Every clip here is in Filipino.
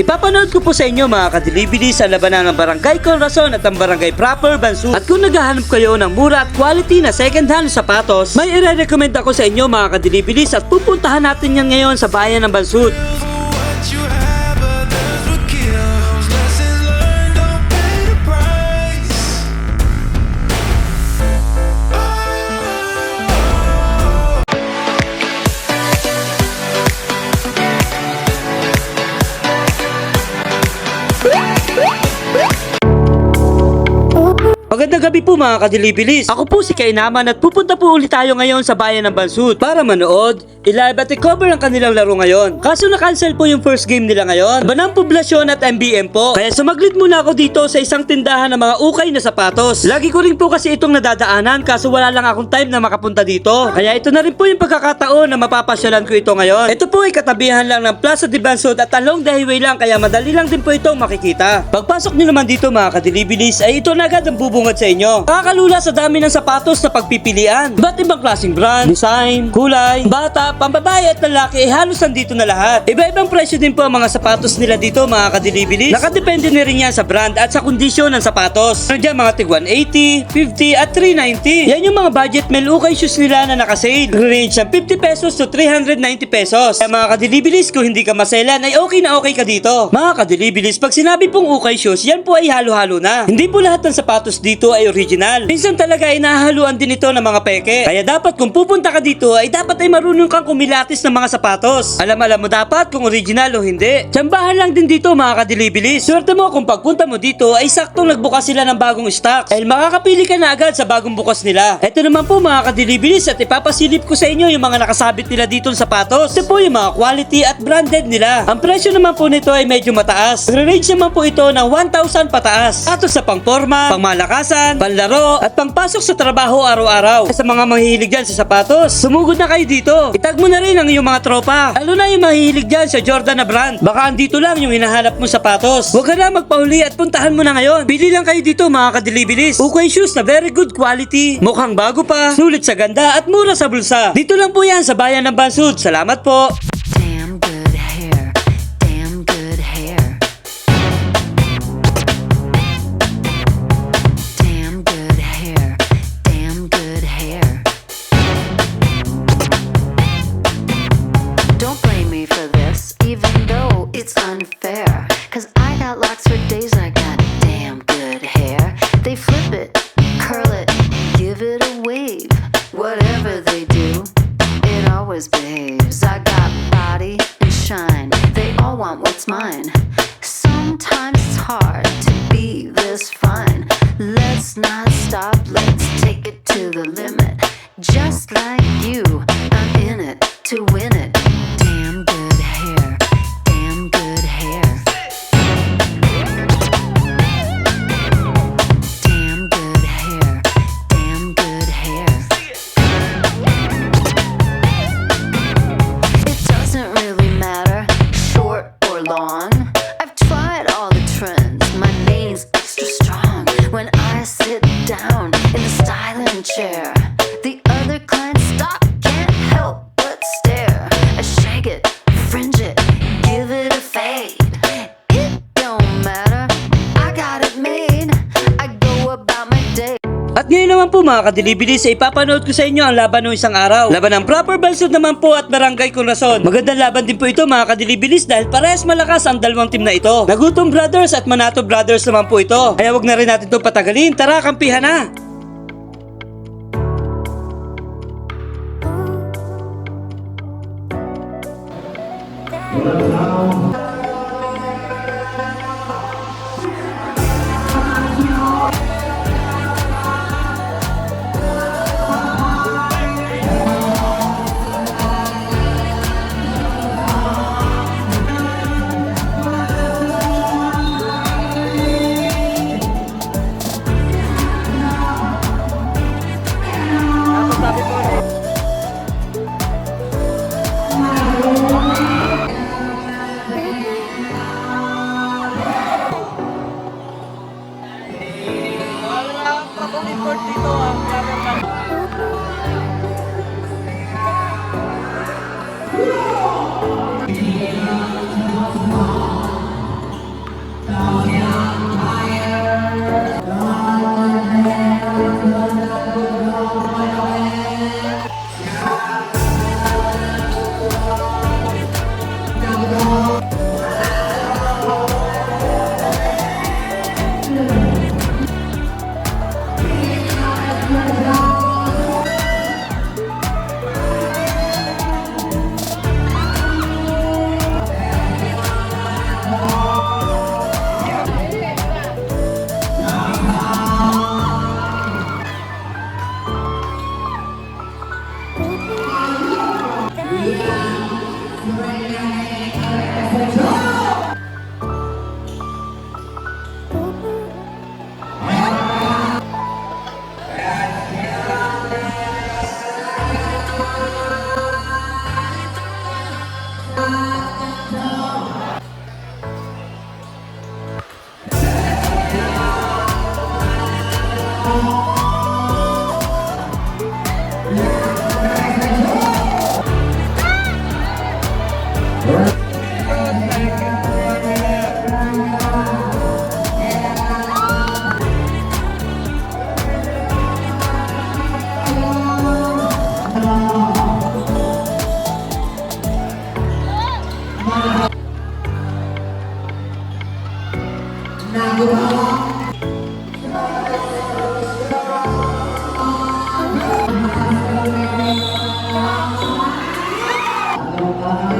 Ipapanood ko po sa inyo mga kadelivery sa labanan ng Barangay Conrason at ang Barangay Proper Bansu. At kung naghahanap kayo ng mura at quality na second hand sapatos, may i-recommend ako sa inyo mga kadelivery at pupuntahan natin yan ngayon sa bayan ng Bansud. Mga kadilibilis. Ako po si Kainaman at pupunta po ulit tayo ngayon sa bayan ng Bansud para manood, i-live at i-cover ang kanilang laro ngayon. Kaso na-cancel po yung first game nila ngayon. Banang Poblasyon at MBM po. Kaya sumaglit muna ako dito sa isang tindahan ng mga ukay na sapatos. Lagi ko rin po kasi itong nadadaanan kaso wala lang akong time na makapunta dito. Kaya ito na rin po yung pagkakataon na mapapasyalan ko ito ngayon. Ito po ay katabihan lang ng Plaza de Bansud at along the highway lang kaya madali lang din po itong makikita. Pagpasok nyo naman dito mga kadilibilis ay ito na agad ang bubungad sa inyo. Kakalula sa dami ng sapatos na pagpipilian. Iba't ibang klaseng brand, design, kulay, bata, pambabae at lalaki ay halos nandito na lahat. Iba-ibang presyo din po ang mga sapatos nila dito mga kadilibilis. Nakadepende na rin yan sa brand at sa kondisyon ng sapatos. Dyan mga tig 180, 50 at 390. Yan yung mga budget meal ukay shoes nila na nakasale. Range ng 50 pesos to 390 pesos. Kaya mga kadilibilis kung hindi ka maselan ay okay na okay ka dito. Mga kadilibilis pag sinabi pong ukay shoes yan po ay halo-halo na. Hindi po lahat ng sapatos dito ay original. Minsan talaga ay nahahaluan din ito ng mga peke. Kaya dapat kung pupunta ka dito ay dapat ay marunong kang kumilatis ng mga sapatos. Alam-alam mo dapat kung original o hindi. Tsambahan lang din dito mga kadilibilis. Swerte mo kung pagpunta mo dito ay saktong nagbukas sila ng bagong stock. Dahil makakapili ka na agad sa bagong bukas nila. Ito naman po mga kadilibilis at ipapasilip ko sa inyo yung mga nakasabit nila dito ng sapatos. Ito po yung mga quality at branded nila. Ang presyo naman po nito ay medyo mataas. Range naman po ito ng 1,000 pataas. Ato sa pangporma, pangmalakasan, panlaro, at pangpasok sa trabaho araw-araw. Sa mga mahihilig dyan sa sapatos, sumugod na kayo dito. Itag mo na rin ang iyong mga tropa. Lalo na yung mahihilig dyan sa Jordan na brand. Baka andito lang yung hinahanap mo sapatos. Huwag ka na magpahuli at puntahan mo na ngayon. Pili lang kayo dito mga kadilibilis. Ukay shoes na very good quality. Mukhang bago pa, sulit sa ganda at mura sa bulsa. Dito lang po yan sa bayan ng Bansud. Salamat po. You, I'm in it to win it. Damn good hair, damn good hair. Damn good hair, damn good hair. It doesn't really matter, short or long. I've tried all the trends, my extra strong. When I sit down in the styling chair, naman po mga kadilibilis ay ipapanood ko sa inyo ang laban ng isang araw. Laban ng proper Balsod naman po at Barangay Corazon. Magandang laban din po ito mga kadilibilis dahil parehas malakas ang dalawang team na ito. Nagutom Brothers at Manato Brothers naman po ito. Kaya wag na rin natin itong patagalin. Tara, kampihan na! Wow. Padre.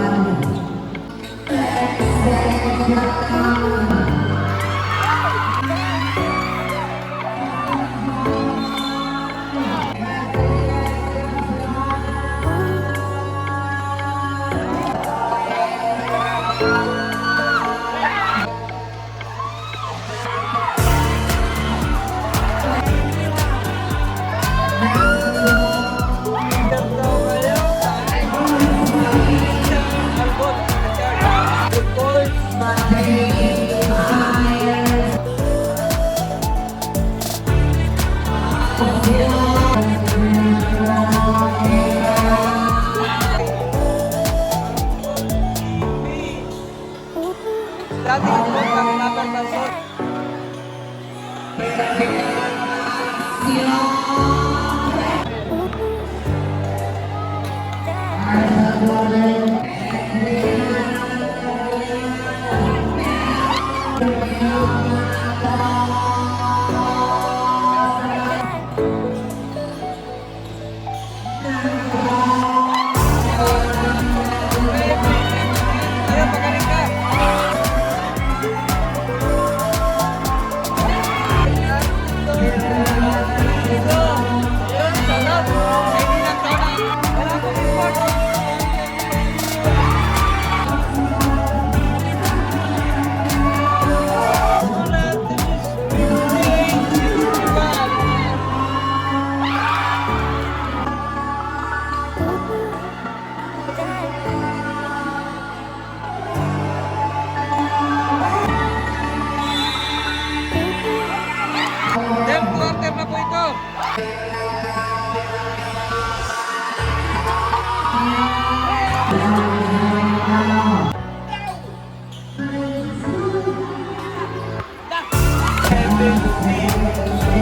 Dito Thank you.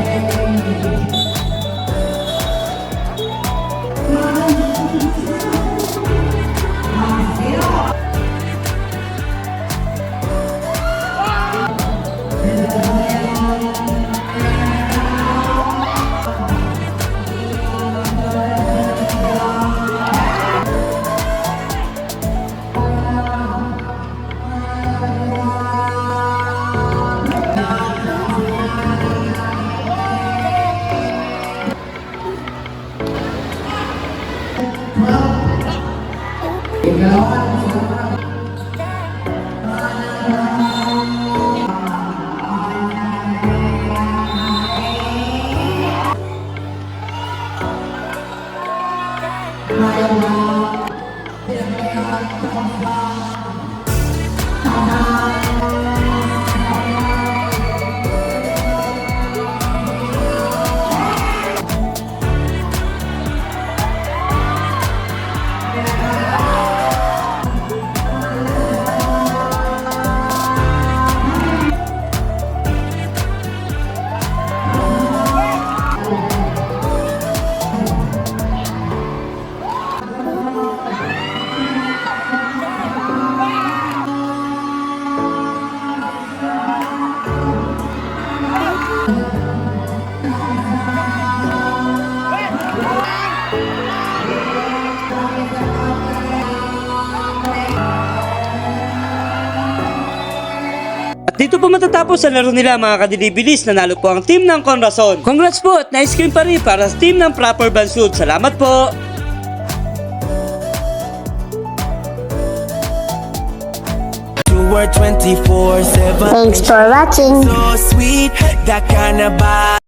Matatapos sa laro nila mga kadilibilis. Nanalo po ang team ng Conrason. Congrats po at nice game pa rin para sa team ng Proper Bansud. Salamat po! You were 24 7 Thanks for watching. so sweet that kind of vibe